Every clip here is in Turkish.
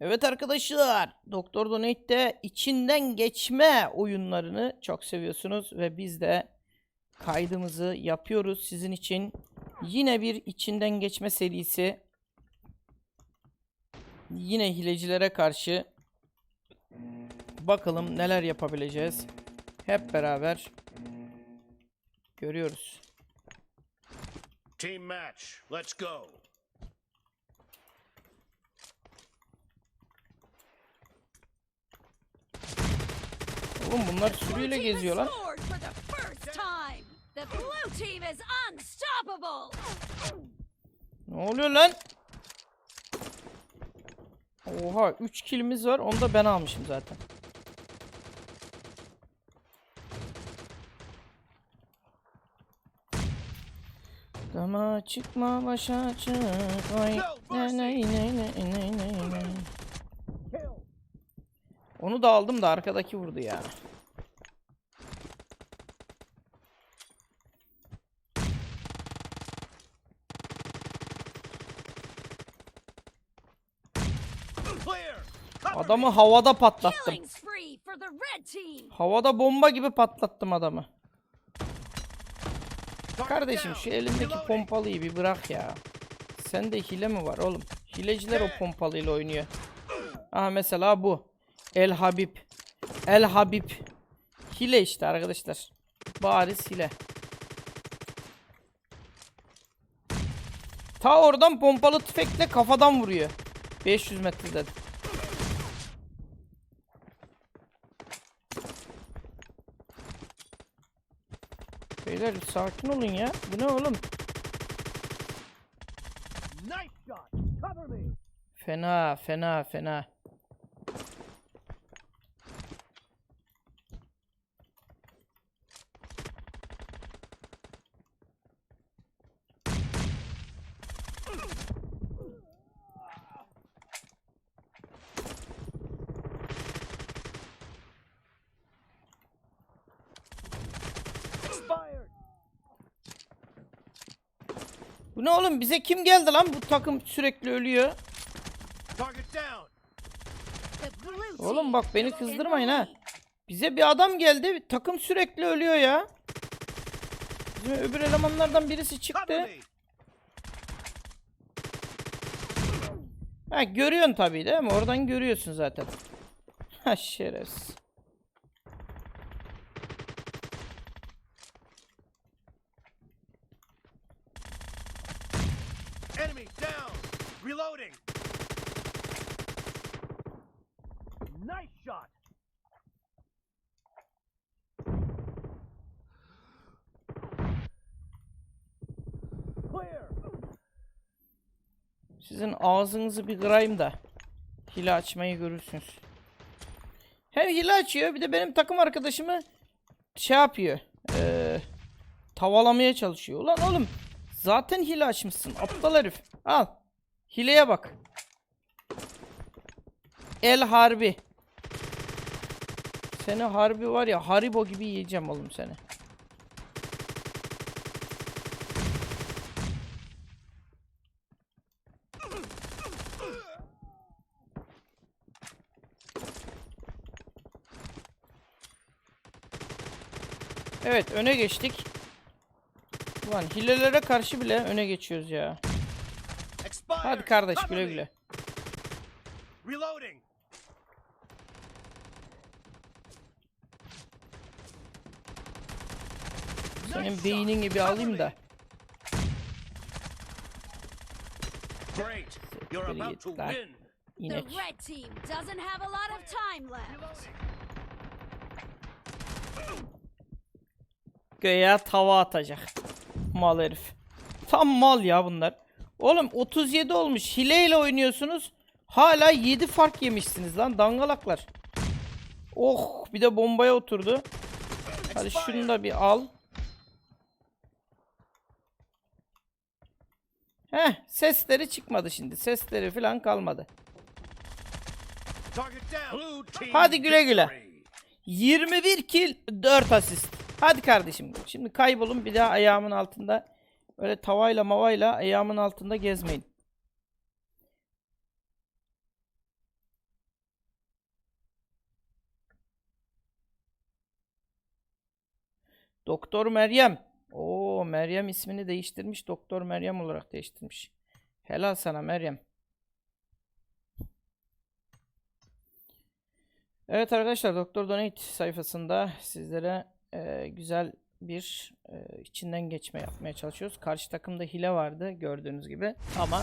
Evet arkadaşlar, Doktor Donate'de içinden geçme oyunlarını çok seviyorsunuz ve biz de kaydımızı yapıyoruz sizin için. Yine bir içinden geçme serisi. Yine hilecilere karşı bakalım neler yapabileceğiz. Hep beraber görüyoruz. Team match. Let's go. Oğlum bunlar sürüyle geziyor lan. Ne oluyor lan? Oha 3 kilimiz var. Onu da ben almışım zaten. Dama çıkma başa çık. Vay. Ne ne ne ne ne ne ne. Onu da aldım da arkadaki vurdu ya. Clear. Adamı havada patlattım. Havada bomba gibi patlattım adamı. Kardeşim şu elindeki pompalıyı bir bırak ya. Sende hile mi var oğlum? Hileciler o pompalıyla oynuyor. Aha mesela bu. El Habib. El Habib. Hile işte arkadaşlar. Bariz hile. Ta oradan pompalı tüfekle kafadan vuruyor. 500 metreden. Beyler sakin olun ya. Bu ne oğlum? Fena fena fena. Bu ne oğlum? Bize kim geldi lan? Bu takım sürekli ölüyor. Oğlum bak beni kızdırmayın ha. Bize bir adam geldi. Takım sürekli ölüyor ya. Bizim öbür elemanlardan birisi çıktı. Ha görüyorsun tabii değil mi? Oradan görüyorsun zaten. Ha şerefsiz. Enemy down. Reloading. Nice shot. Sizin ağzınızı bir kırayım da hile açmayı görürsünüz. Hem hile açıyor bir de benim takım arkadaşımı şey yapıyor. eee, tavalamaya çalışıyor. Ulan oğlum zaten hile açmışsın aptal herif. Al. Hileye bak. El harbi. Seni harbi var ya haribo gibi yiyeceğim oğlum seni. Evet öne geçtik. Ulan hilelere karşı bile öne geçiyoruz ya. Hadi kardeş güle güle. Reloading. Senin bir Cover alayım da. Great. You're about to win. The İnek. red team doesn't have a lot of time left. Göğe tava atacak. Mal herif. Tam mal ya bunlar. Oğlum 37 olmuş. Hileyle oynuyorsunuz. Hala 7 fark yemişsiniz lan dangalaklar. Oh bir de bombaya oturdu. Hadi şunu da bir al. Heh sesleri çıkmadı şimdi. Sesleri falan kalmadı. Hadi güle güle. victory. 21 kill 4 asist. Hadi kardeşim. Şimdi kaybolun bir daha ayağımın altında. Öyle tavayla mavayla ayağımın altında gezmeyin. Doktor Meryem. Oo Meryem ismini değiştirmiş. Doktor Meryem olarak değiştirmiş. Helal sana Meryem. Evet arkadaşlar Doktor Donate sayfasında sizlere e, güzel bir e, içinden geçme yapmaya çalışıyoruz. Karşı takımda hile vardı gördüğünüz gibi ama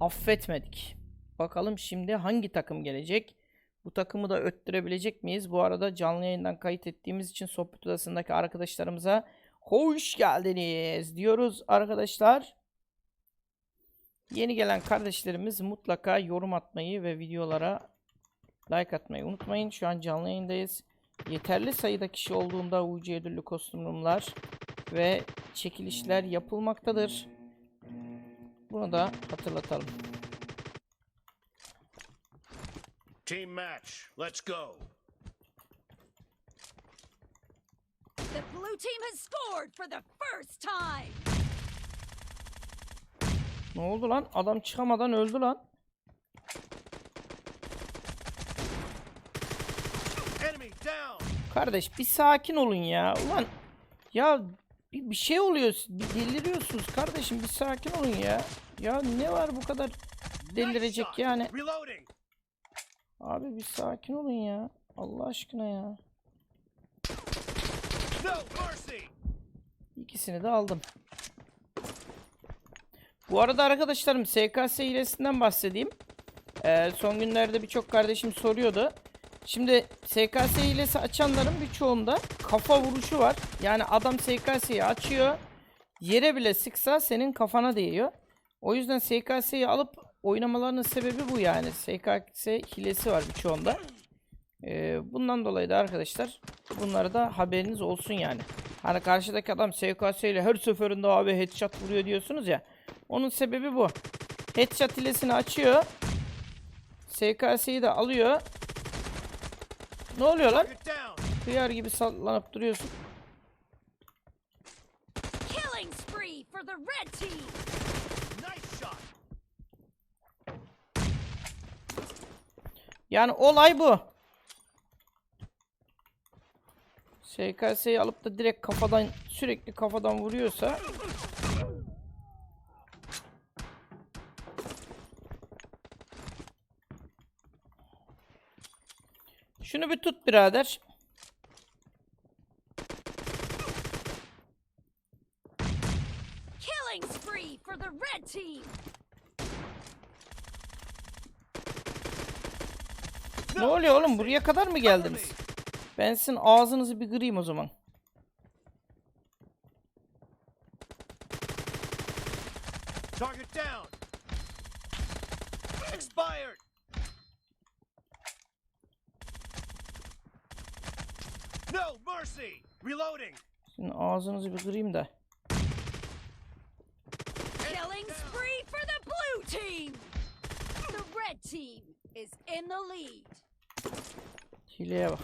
affetmedik. Bakalım şimdi hangi takım gelecek? Bu takımı da öttürebilecek miyiz? Bu arada canlı yayından kayıt ettiğimiz için sohbet odasındaki arkadaşlarımıza hoş geldiniz diyoruz arkadaşlar. Yeni gelen kardeşlerimiz mutlaka yorum atmayı ve videolara like atmayı unutmayın. Şu an canlı yayındayız. Yeterli sayıda kişi olduğunda UC ödüllü kostümler ve çekilişler yapılmaktadır. Bunu da hatırlatalım. Team match. Let's go. The blue team has scored for the first time. Ne oldu lan? Adam çıkamadan öldü lan. Enemy down. Kardeş bir sakin olun ya. Ulan ya bir, bir şey oluyor. Bir deliriyorsunuz kardeşim. Bir sakin olun ya. Ya ne var bu kadar delirecek yani. Abi bir sakin olun ya. Allah aşkına ya. İkisini de aldım. Bu arada arkadaşlarım SKS hilesinden bahsedeyim. Ee, son günlerde birçok kardeşim soruyordu. Şimdi SKS hilesi açanların birçoğunda kafa vuruşu var. Yani adam SKS'yi açıyor. Yere bile sıksa senin kafana değiyor. O yüzden SKS'yi alıp oynamalarının sebebi bu yani. SKS hilesi var birçoğunda. Ee, bundan dolayı da arkadaşlar bunları da haberiniz olsun yani. Hani karşıdaki adam SKS ile her seferinde abi headshot vuruyor diyorsunuz ya. Onun sebebi bu. Headshot hilesini açıyor. SKS'yi de alıyor. Ne oluyor lan? Kıyar gibi sallanıp duruyorsun. Killing spree for the red team. Nice shot. Yani olay bu. SKS'yi alıp da direkt kafadan sürekli kafadan vuruyorsa Şunu bir tut birader. Killing spree for the red team. Ne oluyor oğlum? Buraya kadar mı geldiniz? Ben sizin ağzınızı bir kırayım o zaman. No mercy. Reloading. Sizin ağzınızı bir kırayım da. Killing spree for the blue team. The red team is in the lead. Hileye bak.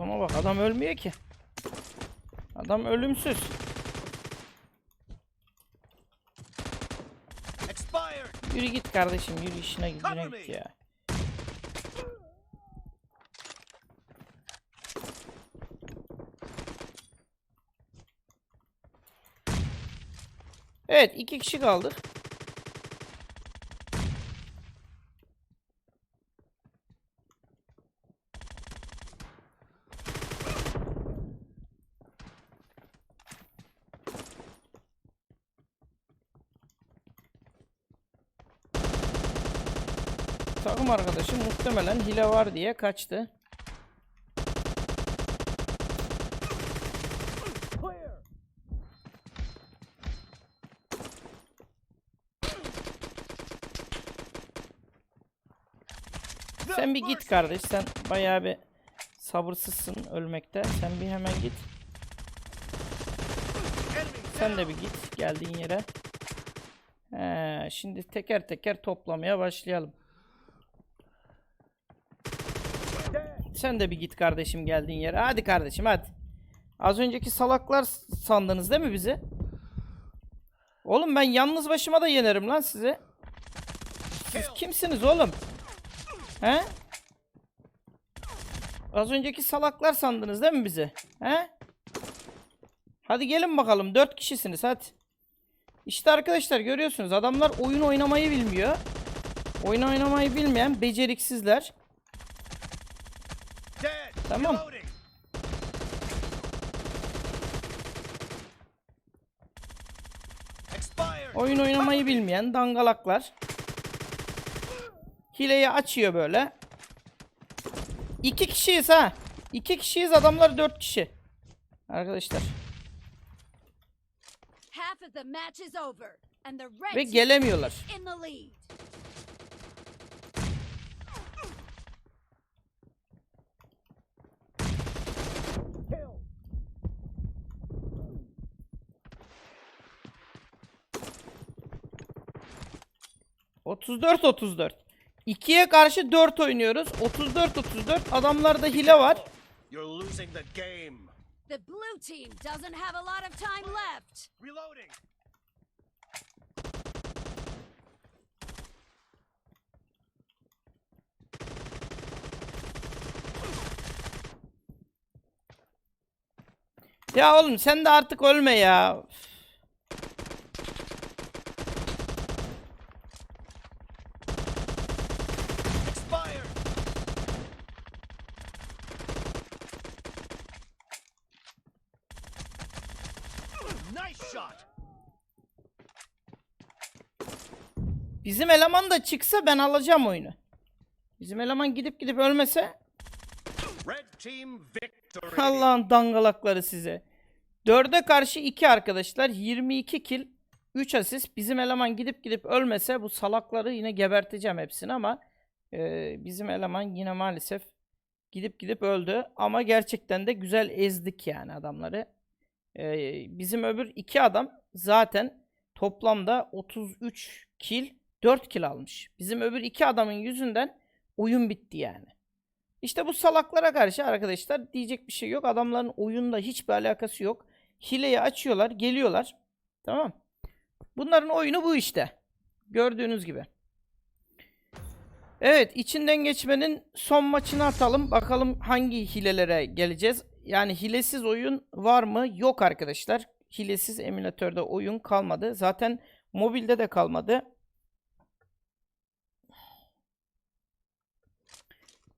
Adama bak adam ölmüyor ki. Adam ölümsüz. Yürü git kardeşim yürü işine git ya. Evet iki kişi kaldık. Takım arkadaşım muhtemelen hile var diye kaçtı. Sen bir git kardeş. Sen bayağı bir sabırsızsın ölmekte. Sen bir hemen git. Sen de bir git geldiğin yere. He, şimdi teker teker toplamaya başlayalım. Sen de bir git kardeşim geldiğin yere. Hadi kardeşim hadi. Az önceki salaklar sandınız değil mi bizi? Oğlum ben yalnız başıma da yenerim lan sizi. Siz kimsiniz oğlum? He? Az önceki salaklar sandınız değil mi bizi? He? Hadi gelin bakalım. Dört kişisiniz hadi. İşte arkadaşlar görüyorsunuz adamlar oyun oynamayı bilmiyor. Oyun oynamayı bilmeyen beceriksizler. Tamam. Oyun oynamayı bilmeyen dangalaklar. Hileyi açıyor böyle. İki kişiyiz ha. İki kişiyiz adamlar dört kişi. Arkadaşlar. Half of the match is over, and the red Ve team gelemiyorlar. in the lead. Kill. 34 34. 2'ye karşı 4 oynuyoruz. 34 34. Adamlarda hile var. You're losing the game. The blue team doesn't have a lot of time left. Reloading. Ya oğlum sen de artık ölme ya. Expired. Nice shot. Bizim eleman da çıksa ben alacağım oyunu. Bizim eleman gidip gidip ölmese. Allah'ın dangalakları size. 4'e karşı 2 arkadaşlar. 22 kill. 3 asist. Bizim eleman gidip gidip ölmese bu salakları yine geberteceğim hepsini ama e, bizim eleman yine maalesef gidip gidip öldü. Ama gerçekten de güzel ezdik yani adamları. E, bizim öbür iki adam zaten toplamda 33 kill 4 kill almış. Bizim öbür iki adamın yüzünden oyun bitti yani. İşte bu salaklara karşı arkadaşlar diyecek bir şey yok. Adamların oyunla hiçbir alakası yok. Hileyi açıyorlar, geliyorlar. Tamam. Bunların oyunu bu işte. Gördüğünüz gibi. Evet, içinden geçmenin son maçını atalım. Bakalım hangi hilelere geleceğiz. Yani hilesiz oyun var mı? Yok arkadaşlar. Hilesiz emülatörde oyun kalmadı. Zaten mobilde de kalmadı.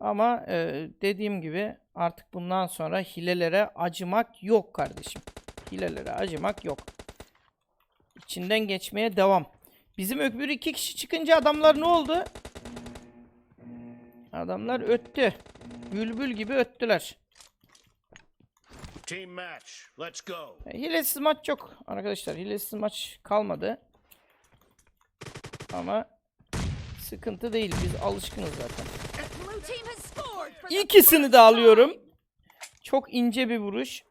Ama e, dediğim gibi artık bundan sonra hilelere acımak yok kardeşim. Hilelere acımak yok. İçinden geçmeye devam. Bizim öbür iki kişi çıkınca adamlar ne oldu? Adamlar öttü. Bülbül gibi öttüler. Team match. Let's go. E, Hilesiz maç yok arkadaşlar. Hilesiz maç kalmadı. Ama sıkıntı değil. Biz alışkınız zaten. İkisini de alıyorum. Çok ince bir vuruş.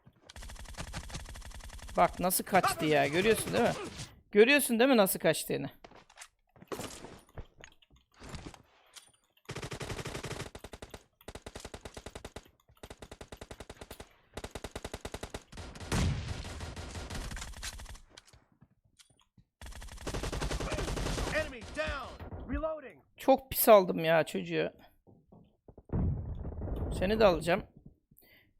Bak nasıl kaçtı ya. Görüyorsun değil mi? Görüyorsun değil mi nasıl kaçtığını? Çok pis aldım ya çocuğu. Seni de alacağım.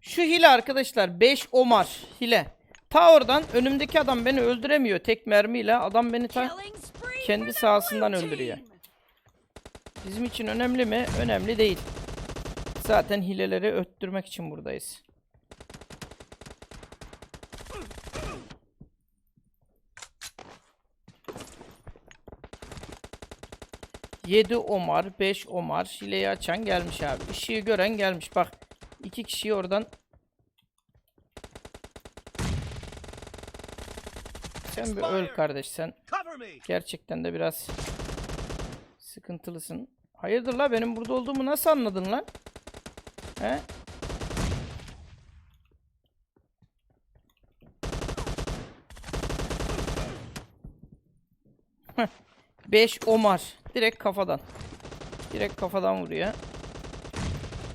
Şu hile arkadaşlar 5 Omar hile. Ta oradan önümdeki adam beni öldüremiyor tek mermiyle. Adam beni ta kendi sahasından öldürüyor. bizim için önemli mi? Önemli değil. Zaten hileleri öttürmek için buradayız. Yedi Omar, 5 Omar. Hileyi açan gelmiş abi. Işığı gören gelmiş. Bak. iki kişiyi oradan Sen bir öl kardeş sen. Gerçekten de biraz sıkıntılısın. Hayırdır la benim burada olduğumu nasıl anladın lan? He? 5 Omar. Direkt kafadan. Direkt kafadan vuruyor.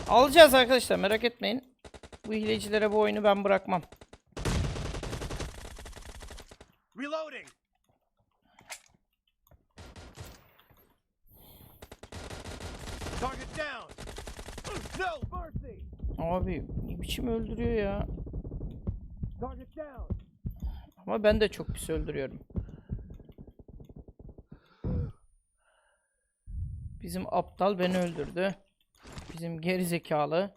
Alacağız arkadaşlar merak etmeyin. Bu hilecilere bu oyunu ben bırakmam. Reloading. Target down. No mercy. Abi ne biçim öldürüyor ya. Target down. Ama ben de çok pis öldürüyorum. Bizim aptal beni öldürdü. Bizim geri zekalı.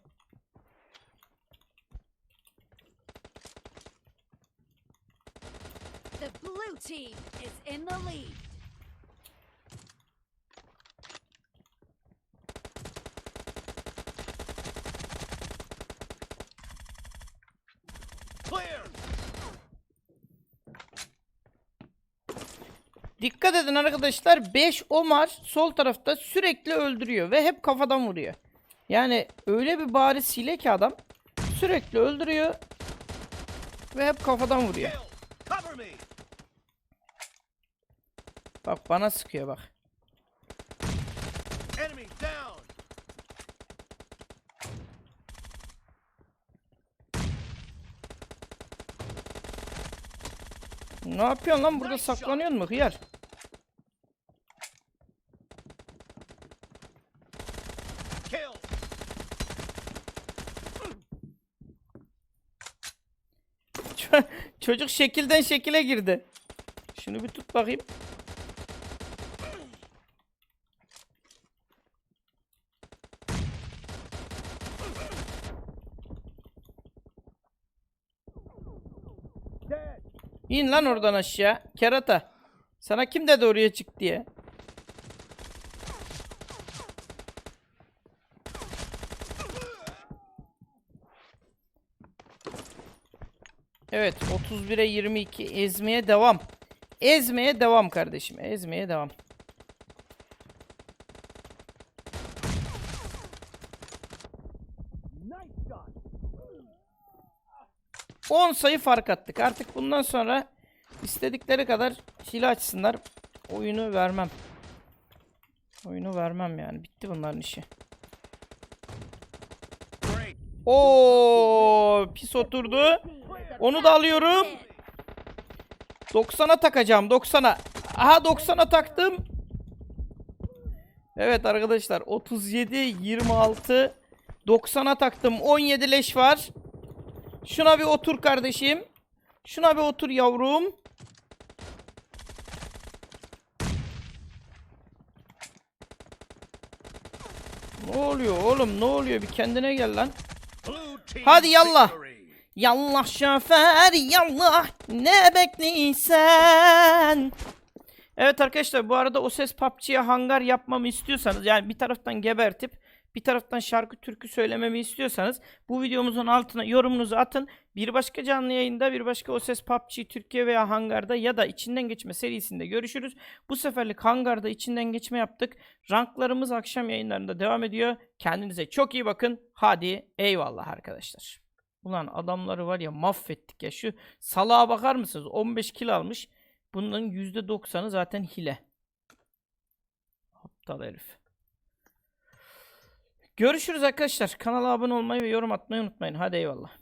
The blue team is in the lead. Dikkat edin arkadaşlar 5 Omar sol tarafta sürekli öldürüyor ve hep kafadan vuruyor. Yani öyle bir bariz hile ki adam sürekli öldürüyor ve hep kafadan vuruyor. Bak bana sıkıyor bak. Ne yapıyorsun lan burada saklanıyorsun mu hıyar? Kill. Ço- Çocuk şekilden şekile girdi. Şunu bir tut bakayım. İn lan oradan aşağı. Kerata. Sana kim dedi oraya çık diye? Evet 31'e 22 ezmeye devam. Ezmeye devam kardeşim. Ezmeye devam. 10 sayı fark attık. Artık bundan sonra istedikleri kadar hile açsınlar. Oyunu vermem. Oyunu vermem yani. Bitti bunların işi. Oo, pis oturdu. Onu da alıyorum. Dead. 90'a takacağım. 90'a. Aha 90'a taktım. Evet arkadaşlar 37 26 90'a taktım. 17 leş var. Şuna bir otur kardeşim. Şuna bir otur yavrum. Ne oluyor oğlum? Ne oluyor? Bir kendine gel lan. Hadi yallah. Yallah şoför yallah ne bekliysen. Evet arkadaşlar bu arada o ses PUBG'ye hangar yapmamı istiyorsanız yani bir taraftan gebertip bir taraftan şarkı türkü söylememi istiyorsanız bu videomuzun altına yorumunuzu atın. Bir başka canlı yayında bir başka o ses PUBG Türkiye veya hangarda ya da içinden geçme serisinde görüşürüz. Bu seferlik hangarda içinden geçme yaptık. Ranklarımız akşam yayınlarında devam ediyor. Kendinize çok iyi bakın. Hadi eyvallah arkadaşlar. Ulan adamları var ya mahvettik ya. Şu salağa bakar mısınız? 15 kilo almış. Bunların %90'ı zaten hile. Aptal herif. Görüşürüz arkadaşlar. Kanala abone olmayı ve yorum atmayı unutmayın. Hadi eyvallah.